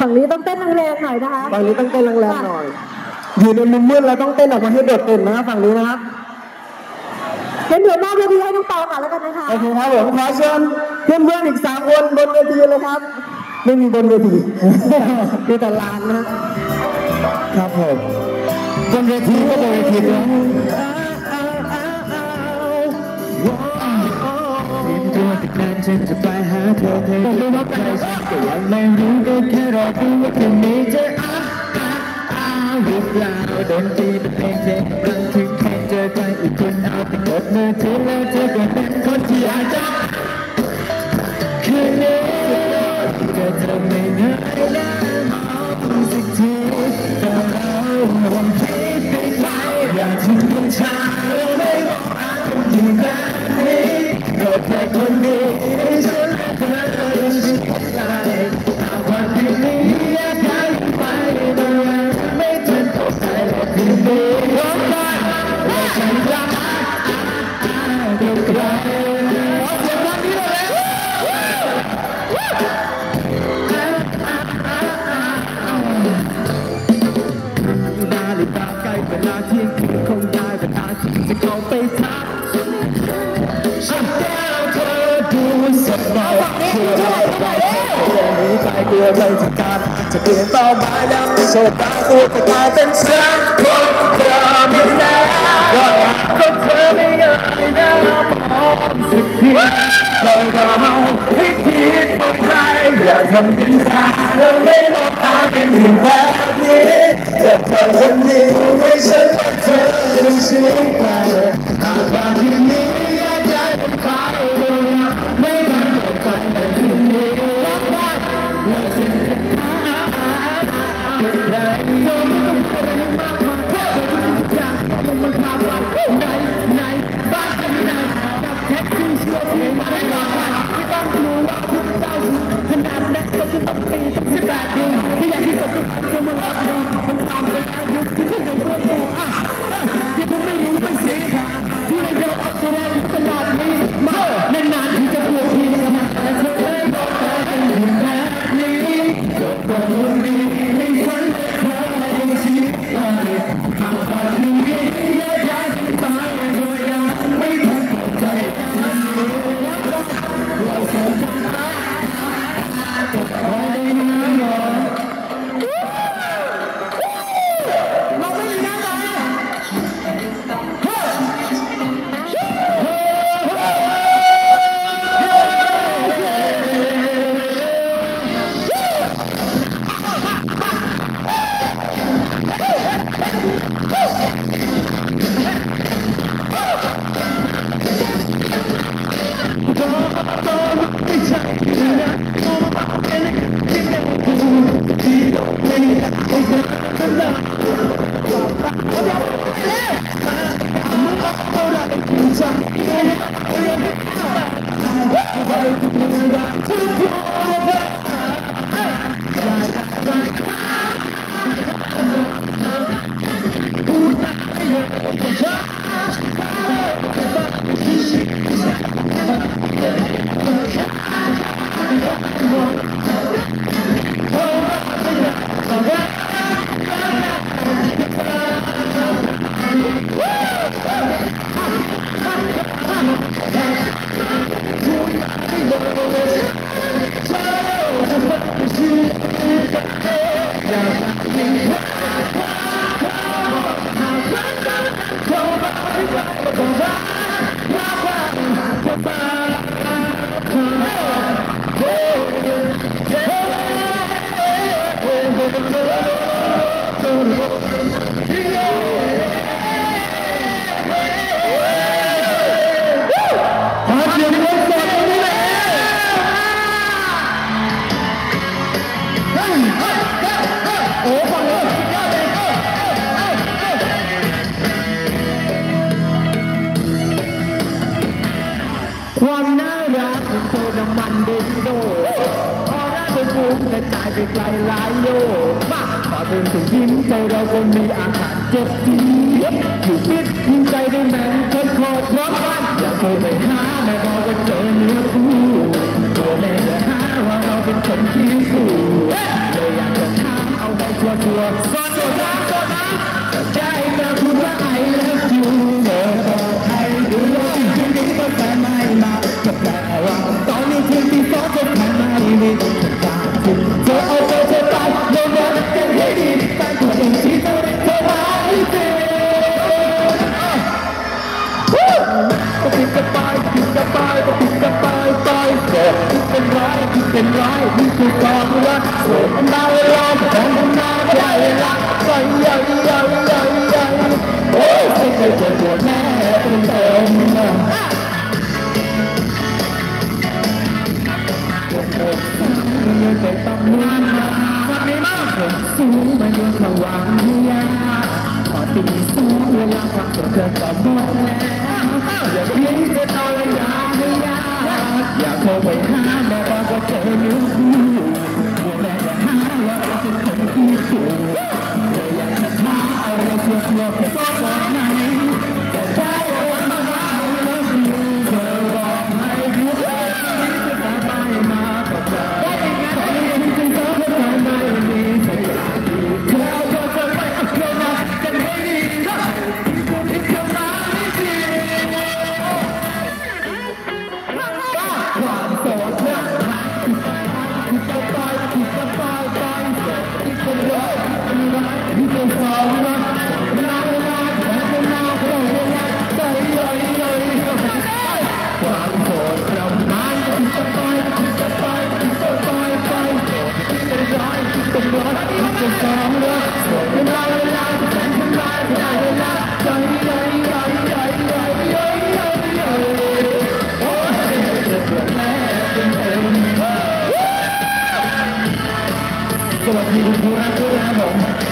ฝั่งนี้ต้องเต้นแรงๆหน่อยนะคะฝั่งนี้ต้องเต้นแรงๆหน่อย อยู่ในมุมมืดแล้วต้องเต้นออกมาให้โดดเด่นนะครับฝั่งนี้นะครับงั้นเดี๋ยวหน้าเวทีให้น้องเปาค่ะแล้วกันนะคะ โอเคครับผมขอเชิญเพื่อนๆอีกสามคนบนเวทีเลยครับ ไม่มีบนเวทีมีแต่ลานนะครับผมบนเวทีก็บนเวทีด้วยเตรียมตัวแต่นานฉันจะไปหาเธอเธอจะบอกใครฉัน ก็ยังไม่รู้ก็แค่รอดูว่าคืนนี้จะอ้าอ้าอ้าหรือเปล่าดนตรีเป็นเพลงเพลงรังถึงเพลงเจอใครอีกคนเอาแต่กดมือถือแล้วเธอก็เป็นคนที่อาจจะคืนนี้เจอเธอไม่เหนื่อยแล้ว สดใหม่เพื่อเราไปเพื่อนี้ใจเพื่อไม่ถึงการจะเปลี่ยนเป้าหมายแล้วไม่โชว์ตาตัวแต่กลายเป็นฉันคนเดิมอีกแล้วก็เธอไม่ยอมนะม องสักทีเราก็เอาให้คิดว่าใจอย่าทำดินชาเราไม่ลองตาเป็นหินแบบนี้แต่เธอคนนี้ไม่ใช่เธอจะเสียใจ ข ความน่ารักเป็นโอน้ำมันดินโดพอได้ไปฟุ้งกระจายไปไกลหลายโยมาพอเดินถึงยิ้มใจเราคนมีอาหารเจ็บทีอยู่พิดยิ้มใจได้แม้เธอขอดร้อนบ้นอยากเคยไปหาแม่บอกว่าเจอเนื้อคู่ตัวแม่จะหาว่าเราเป็นคนที่สูเลยอยากจะถามเอาไปชัวร์ชัวร์ เป็นร้อยมีสุดความรักสมนาเวลาของนาใจรักใส่ใหญ่ใหญ่ใหญ่ใหญ่โอ้ยไม่เคยเจอตัดแม่เป็นเต็มเกิดตับมือมาสักนิดมากสูงมาเรื่องระหว่างยากยขอตีสูงเวลาความสุขเกิดต่อมดแล้ว Thank you. Nicola Peter Durant to.